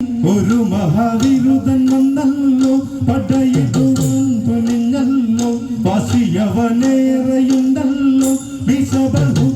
ഒരു മഹാവിരുദൻ വന്നല്ലോ പടയിടുവാൻ തുനിഞ്ഞല്ലോ വാശിയവനേറെയുണ്ടല്ലോ വിസബഹു